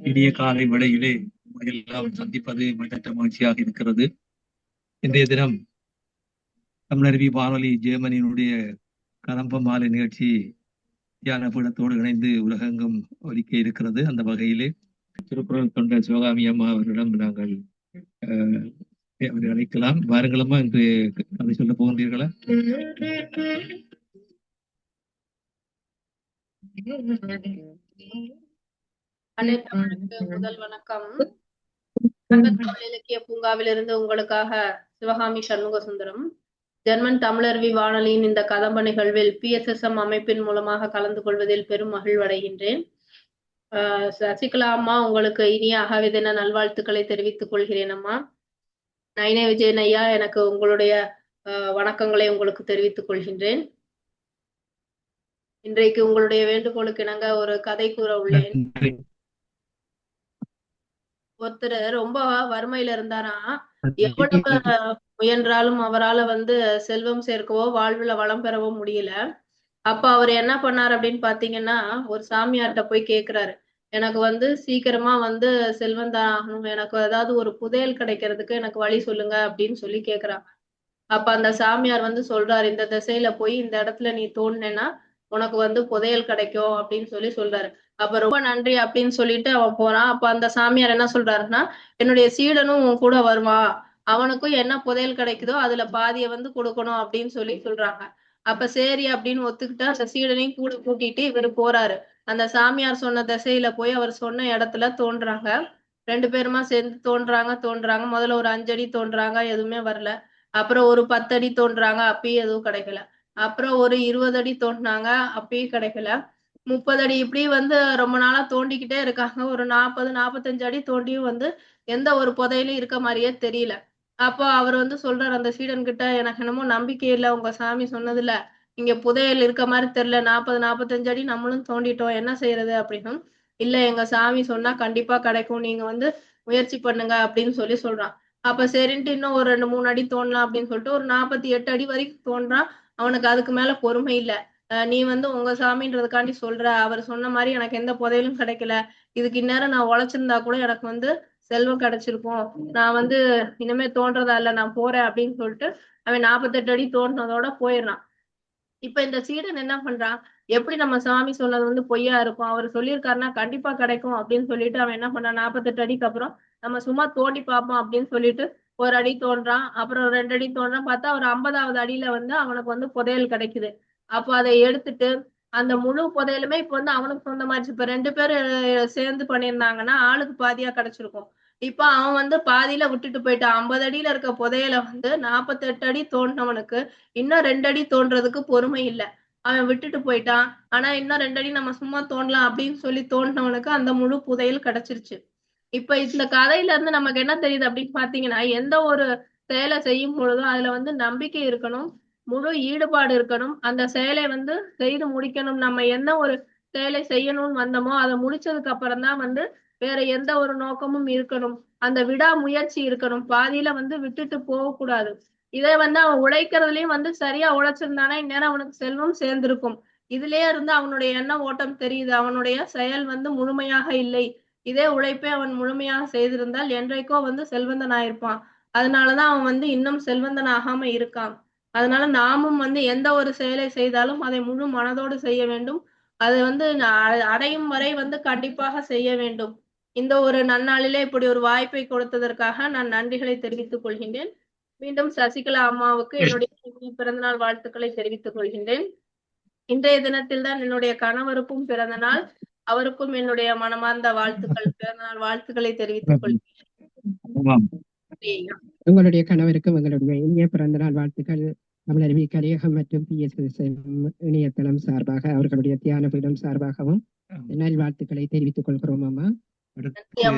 இனிய காலை வேளையிலே எல்லாம் சந்திப்பது மற்ற மகிழ்ச்சியாக இருக்கிறது. இன்றைய தினம் தமிழருவி வானொலி ஜெர்மனியினுடைய கலம்ப மாலை நிகழ்ச்சி தியான பீடத்தோடு இணைந்து உலகெங்கும் ஒலிக்க இருக்கிறது. அந்த வகையிலே திருக்குறள் தொண்ட சிவகாமி அம்மா அவர்களிடம் நாங்கள் அஹ், அவரை அழைக்கலாம். வாருங்களம்மா என்று கதை சொல்ல போகின்றீர்களா mm-hmm. முதல் வணக்கம் இலக்கிய பூங்காவிலிருந்து உங்களுக்காக சிவகாமி சண்முக சுந்தரம் ஜெர்மன் தமிழருவி வானொலியின் இந்த கதம்ப நிகழ்வில் பிஎஸ்எஸ்எம் அமைப்பின் மூலமாக கலந்து கொள்வதில் பெரும் மகிழ்வடைகின்றேன். ஆஹ் சசிகலா அம்மா உங்களுக்கு இனிய அகவிதின நல்வாழ்த்துக்களை தெரிவித்துக் கொள்கிறேன் அம்மா. நயினே விஜயன் ஐயா எனக்கு உங்களுடைய ஆஹ் வணக்கங்களை உங்களுக்கு தெரிவித்துக் கொள்கின்றேன். இன்றைக்கு உங்களுடைய வேண்டுகோளுக்கு இணங்க ஒரு கதை கூற உள்ளேன். ஒருத்தர் ரொம்ப வறுமையில இருந்தாராம் எவ்வளவு முயன்றாலும் அவரால வந்து செல்வம் சேர்க்கவோ வாழ்வுல வளம் பெறவோ முடியல. அப்ப அவர் என்ன பண்ணார் அப்படின்னு பாத்தீங்கன்னா ஒரு சாமியார்ட்ட போய் கேக்குறாரு. எனக்கு வந்து சீக்கிரமா வந்து செல்வந்தன் ஆகணும். எனக்கு ஏதாவது ஒரு புதையல் கிடைக்கிறதுக்கு எனக்கு வழி சொல்லுங்க அப்படின்னு சொல்லி கேக்குறாங்க. அப்ப அந்த சாமியார் வந்து சொல்றாரு இந்த திசையில போய் இந்த இடத்துல நீ தோணுனேன்னா உனக்கு வந்து புதையல் கிடைக்கும் அப்படின்னு சொல்லி சொல்றாரு. அப்ப ரொம்ப நன்றி அப்படின்னு சொல்லிட்டு அவன் போறான். அப்ப அந்த சாமியார் என்ன சொல்றாருன்னா என்னுடைய சீடனும் உன் கூட வருவான் அவனுக்கும் என்ன புதையல் கிடைக்குதோ அதுல பாதியை வந்து கொடுக்கணும் அப்படின்னு சொல்லி சொல்றாங்க. அப்ப சரி அப்படின்னு ஒத்துக்கிட்டு அந்த சீடனையும் கூட கூட்டிட்டு இவர் போறாரு. அந்த சாமியார் சொன்ன திசையில போய் அவர் சொன்ன இடத்துல தோன்றாங்க. ரெண்டு பேருமா சேர்ந்து தோன்றாங்க தோன்றாங்க. முதல்ல ஒரு அஞ்சடி தோன்றாங்க எதுவுமே வரல. அப்புறம் ஒரு பத்தடி தோன்றாங்க அப்பயும் எதுவும் கிடைக்கல. அப்புறம் ஒரு இருபது அடி தோன்றாங்க அப்பயும் கிடைக்கல. முப்பது அடி இப்படி வந்து ரொம்ப நாளா தோண்டிக்கிட்டே இருக்காங்க. ஒரு நாற்பது நாற்பத்தஞ்சு அடி தோண்டியும் வந்து எந்த ஒரு புதையிலும் இருக்க மாதிரியே தெரியல. அப்போ அவர் வந்து சொல்றாரு அந்த சீடன் கிட்ட எனக்கு என்னமோ நம்பிக்கை இல்லை உங்க சாமி சொன்னதுல. இங்க புதையல் இருக்க மாதிரி தெரியல. நாற்பது நாற்பத்தஞ்சு அடி நம்மளும் தோண்டிட்டோம். என்ன செய்யறது? அப்படின்னு இல்ல எங்க சாமி சொன்னா கண்டிப்பா கிடைக்கும். நீங்க வந்து முயற்சி பண்ணுங்க அப்படின்னு சொல்லி சொல்றான். அப்ப சரின்ட்டு இன்னும் ஒரு ரெண்டு மூணு அடி தோண்டலாம் அப்படின்னு சொல்லிட்டு ஒரு நாற்பத்தி எட்டு அடி வரைக்கும் தோன்றான். அவனுக்கு அதுக்கு மேல பொறுமை இல்லை. நீ வந்து உங்க சாமின்றதுக்காண்டி சொல்ற அவர் சொன்ன மாதிரி எனக்கு எந்த புதையலும் கிடைக்கல. இதுக்கு இந்நேரம் நான் உழைச்சிருந்தா கூட எனக்கு வந்து செல்வம் கிடைச்சிருக்கும். நான் வந்து இனிமே தோன்றதா இல்ல நான் போறேன் அப்படின்னு சொல்லிட்டு அவன் நாற்பத்தெட்டு அடி தோன்றதோட போயிடுறான். இப்ப இந்த சீடன் என்ன பண்றான்? எப்படி நம்ம சாமி சொன்னது வந்து பொய்யா இருக்கும்? அவர் சொல்லியிருக்காருன்னா கண்டிப்பா கிடைக்கும் அப்படின்னு சொல்லிட்டு அவன் என்ன பண்றான்? நாற்பத்தெட்டு அடிக்கு அப்புறம் நம்ம சும்மா தோண்டி பார்ப்போம் அப்படின்னு சொல்லிட்டு ஒரு அடி தோன்றான். அப்புறம் ரெண்டு அடி தோன்றான். பார்த்தா ஒரு ஐம்பதாவது அடியில வந்து அவனுக்கு வந்து புதையல் கிடைக்குது. அப்போ அதை எடுத்துட்டு அந்த முழு புதையலுமே இப்ப வந்து அவனுக்கு சொந்தமாச்சு. இப்ப ரெண்டு பேரும் சேர்ந்து பண்ணியிருந்தாங்கன்னா ஆளுக்கு பாதியா கிடைச்சிருக்கும். இப்ப அவன் வந்து பாதியில விட்டுட்டு போயிட்டான் ஐம்பது அடியில இருக்க புதையல வந்து நாற்பத்தெட்டு அடி தோண்டினவனுக்கு இன்னும் ரெண்டு அடி தோன்றதுக்கு பொறுமை இல்லை. அவன் விட்டுட்டு போயிட்டான். ஆனா இன்னும் ரெண்டு அடி நம்ம சும்மா தோண்டலாம் அப்படின்னு சொல்லி தோண்டினவனுக்கு அந்த முழு புதையல் கிடைச்சிருச்சு. இப்ப இந்த கதையில இருந்து நமக்கு என்ன தெரியுது அப்படின்னு பாத்தீங்கன்னா எந்த ஒரு செயலை செய்யும் பொழுதும் அதுல வந்து நம்பிக்கை இருக்கணும். முழு ஈடுபாடு இருக்கணும். அந்த செயலை வந்து செய்து முடிக்கணும். நம்ம என்ன ஒரு செயலை செய்யணும்னு வந்தோமோ அதை முடிச்சதுக்கு அப்புறம் தான் வந்து வேற எந்த ஒரு நோக்கமும் இருக்கணும். அந்த விடா முயற்சி இருக்கணும். பாதியில வந்து விட்டுட்டு போக கூடாது இதை வந்து அவன் உழைக்கிறதுலயும் வந்து சரியா உழைச்சிருந்தானா இந்நேரம் அவனுக்கு செல்வம் சேர்ந்திருக்கும். இதுலயே இருந்து அவனுடைய எண்ண ஓட்டம் தெரியுது. அவனுடைய செயல் வந்து முழுமையாக இல்லை. இதே உழைப்பை அவன் முழுமையாக செய்திருந்தால் என்றைக்கோ வந்து செல்வந்தன் ஆயிருப்பான் அதனாலதான் அவன் வந்து இன்னும் செல்வந்தன் ஆகாம இருக்கான். அதனால நாமும் வந்து எந்த ஒரு செயலை செய்தாலும் அதை முழு மனதோடு செய்ய வேண்டும். அதை வந்து அடையும் வரை வந்து கண்டிப்பாக செய்ய வேண்டும். இந்த ஒரு நன்னாளிலே இப்படி ஒரு வாய்ப்பை கொடுத்ததற்காக நான் நன்றிகளை தெரிவித்துக் கொள்கின்றேன். மீண்டும் சசிகலா அம்மாவுக்கு என்னுடைய பிறந்தநாள் வாழ்த்துக்களை தெரிவித்துக் கொள்கின்றேன். இன்றைய தினத்தில் தான் என்னுடைய கணவருக்கும் பிறந்த நாள். அவருக்கும் என்னுடைய மனமார்ந்த வாழ்த்துக்கள் பிறந்தநாள் வாழ்த்துக்களை தெரிவித்துக் கொள்கிறேன். உங்களுடைய கணவருக்கும் எங்களுடைய இனிய பிறந்த நாள் வாழ்த்துக்கள் தமிழருவி கலியகம் மற்றும் பிஎஸ்எஸ்எம் இணையதளம் சார்பாக அவர்களுடைய தியான பீடம் சார்பாகவும் நல் வாழ்த்துக்களை தெரிவித்துக் கொள்கிறோம் அம்மா